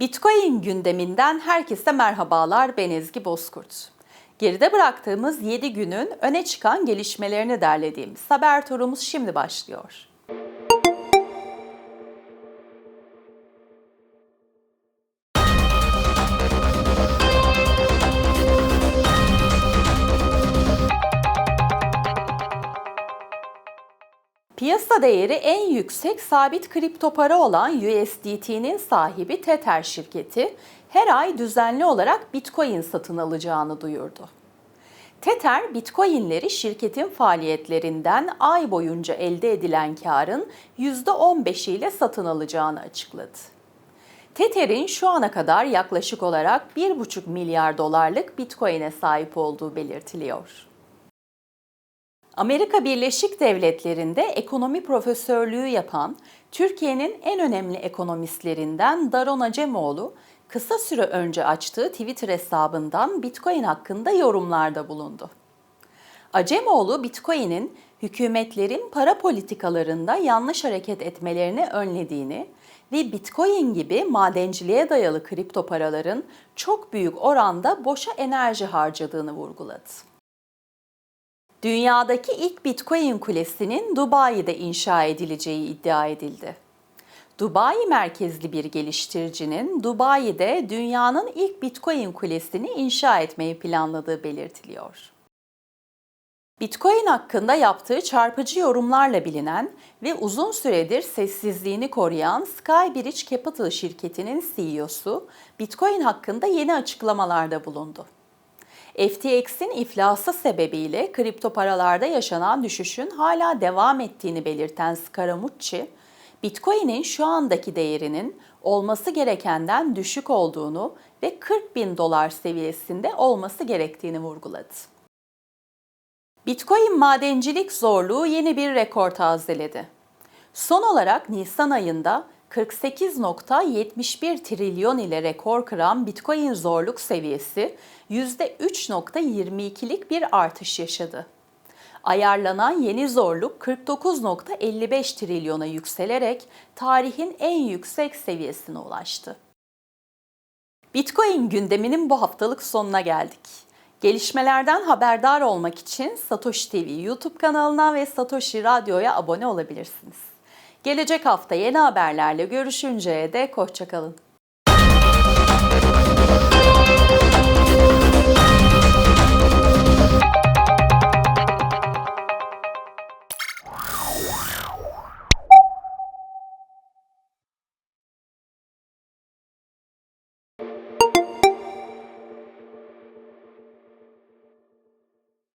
Bitcoin gündeminden herkese merhabalar. Ben Ezgi Bozkurt. Geride bıraktığımız 7 günün öne çıkan gelişmelerini derlediğimiz haber turumuz şimdi başlıyor. Piyasa değeri en yüksek sabit kripto para olan USDT'nin sahibi Tether şirketi her ay düzenli olarak Bitcoin satın alacağını duyurdu. Tether, Bitcoin'leri şirketin faaliyetlerinden ay boyunca elde edilen karın %15 ile satın alacağını açıkladı. Tether'in şu ana kadar yaklaşık olarak 1,5 milyar dolarlık Bitcoin'e sahip olduğu belirtiliyor. Amerika Birleşik Devletleri'nde ekonomi profesörlüğü yapan Türkiye'nin en önemli ekonomistlerinden Daron Acemoğlu, kısa süre önce açtığı Twitter hesabından Bitcoin hakkında yorumlarda bulundu. Acemoğlu, Bitcoin'in hükümetlerin para politikalarında yanlış hareket etmelerini önlediğini ve Bitcoin gibi madenciliğe dayalı kripto paraların çok büyük oranda boşa enerji harcadığını vurguladı. Dünyadaki ilk Bitcoin kulesinin Dubai'de inşa edileceği iddia edildi. Dubai merkezli bir geliştiricinin Dubai'de dünyanın ilk Bitcoin kulesini inşa etmeyi planladığı belirtiliyor. Bitcoin hakkında yaptığı çarpıcı yorumlarla bilinen ve uzun süredir sessizliğini koruyan Skybridge Capital şirketinin CEO'su Bitcoin hakkında yeni açıklamalarda bulundu. FTX'in iflası sebebiyle kripto paralarda yaşanan düşüşün hala devam ettiğini belirten Scaramucci, Bitcoin'in şu andaki değerinin olması gerekenden düşük olduğunu ve 40 bin dolar seviyesinde olması gerektiğini vurguladı. Bitcoin madencilik zorluğu yeni bir rekor tazeledi. Son olarak Nisan ayında 48.71 trilyon ile rekor kıran Bitcoin zorluk seviyesi %3.22'lik bir artış yaşadı. Ayarlanan yeni zorluk 49.55 trilyona yükselerek tarihin en yüksek seviyesine ulaştı. Bitcoin gündeminin bu haftalık sonuna geldik. Gelişmelerden haberdar olmak için Satoshi TV YouTube kanalına ve Satoshi Radyo'ya abone olabilirsiniz. Gelecek hafta yeni haberlerle görüşünceye dek hoşçakalın.